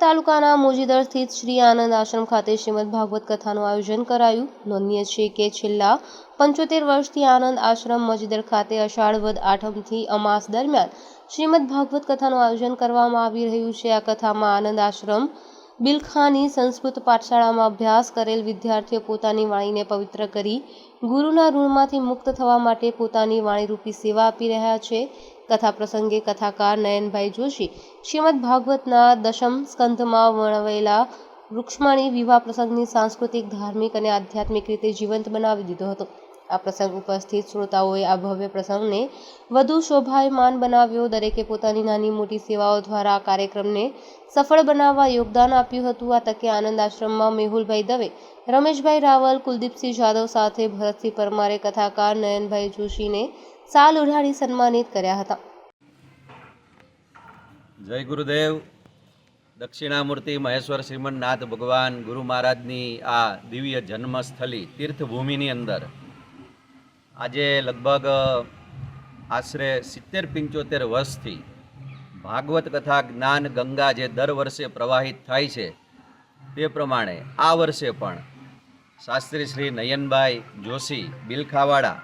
તાલુકાના મોજીદર સ્થિત શ્રી આનંદ આશ્રમ ખાતે શ્રીમદ ભાગવત કથાનું આયોજન કરાયું. નોંધનીય છે કે છેલ્લા પંચોતેર વર્ષથી આનંદ આશ્રમ મોજીદર ખાતે અષાઢ વદ આઠમથી અમાસ દરમિયાન શ્રીમદ ભાગવત કથાનું આયોજન કરવામાં આવી રહ્યું છે. આ કથામાં આનંદ આશ્રમ બિલખાની સંસ્કૃત પાઠશાળામાં અભ્યાસ કરેલ વિદ્યાર્થીઓ પોતાની વાણીને પવિત્ર કરી ગુરુના ઋણમાંથી મુક્ત થવા માટે પોતાની વાણીરૂપી સેવા આપી રહ્યા છે. કથા પ્રસંગે કથાકાર નયનભાઈ જોશી શ્રીમદ ભાગવતના દશમ સ્કંધમાં વર્ણવેલા વૃક્ષમાણી વિવાહ પ્રસંગની સાંસ્કૃતિક, ધાર્મિક અને આધ્યાત્મિક રીતે જીવંત બનાવી દીધો હતો. આ પ્રસંગ ઉપસ્થિત શ્રોતાઓએ આ ભવ્ય પ્રસંગને વધુ શોભાયમાન બનાવ્યો. દરેકે પોતાની નાની મોટી સેવાઓ દ્વારા આ કાર્યક્રમને સફળ બનાવવા યોગદાન આપ્યું હતું. આ તકે આનંદ આશ્રમમાં મેહુલભાઈ દવે, રમેશભાઈ રાવલ, કુલદીપસિંહ જાદવ સાથે ભરતસિંહ પરમારે કથાકાર નયનભાઈ જોશીને સાલ ઉઢાડી સન્માનિત કર્યા હતા. જય ગુરુદેવ. દક્ષિણામૂર્તિ મહેશ્વર શ્રીમન્નાથ ભગવાન ગુરુ મહારાજની આ દિવ્ય જન્મસ્થલી તીર્થભૂમિની અંદર આજે લગભગ આશરે સિત્તેર પંચોતેર વર્ષથી ભાગવત કથા જ્ઞાન ગંગા જે દર વર્ષે પ્રવાહિત થાય છે, તે પ્રમાણે આ વર્ષે પણ શાસ્ત્રી શ્રી નયનભાઈ જોશી, બિલખાવાડા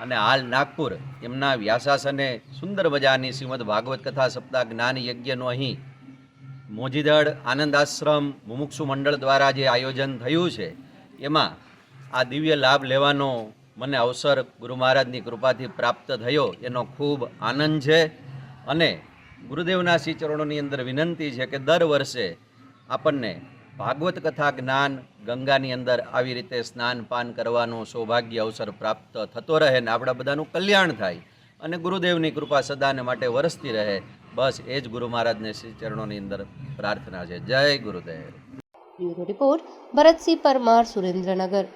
અને હાલ નાગપુર એમના વ્યાસાસને સુંદર મજાની શ્રીમદ ભાગવત કથા સપ્તાહ જ્ઞાન યજ્ઞનો અહીં મોજીદળ આનંદ આશ્રમ મુમુક્ષુ મંડળ દ્વારા જે આયોજન થયું છે, એમાં આ દિવ્ય લાભ લેવાનો મને અવસર ગુરુ મહારાજની કૃપાથી પ્રાપ્ત થયો, એનો ખૂબ આનંદ છે. અને ગુરુદેવના શ્રી ચરણોની અંદર વિનંતી છે કે દર વર્ષે આપણને ભાગવત કથા જ્ઞાન ગંગાની અંદર આવી રીતે સ્નાન પાન કરવાનો સૌભાગ્ય અવસર પ્રાપ્ત થતો રહે ને આપણા બધાનું કલ્યાણ થાય અને ગુરુદેવની કૃપા સદાને માટે વરસતી રહે, બસ એ જ ગુરુ મહારાજને શ્રી ચરણોની અંદર પ્રાર્થના છે. જય ગુરુદેવ. રિપોર્ટ ભરતસિંહ પરમાર, સુરેન્દ્રનગર.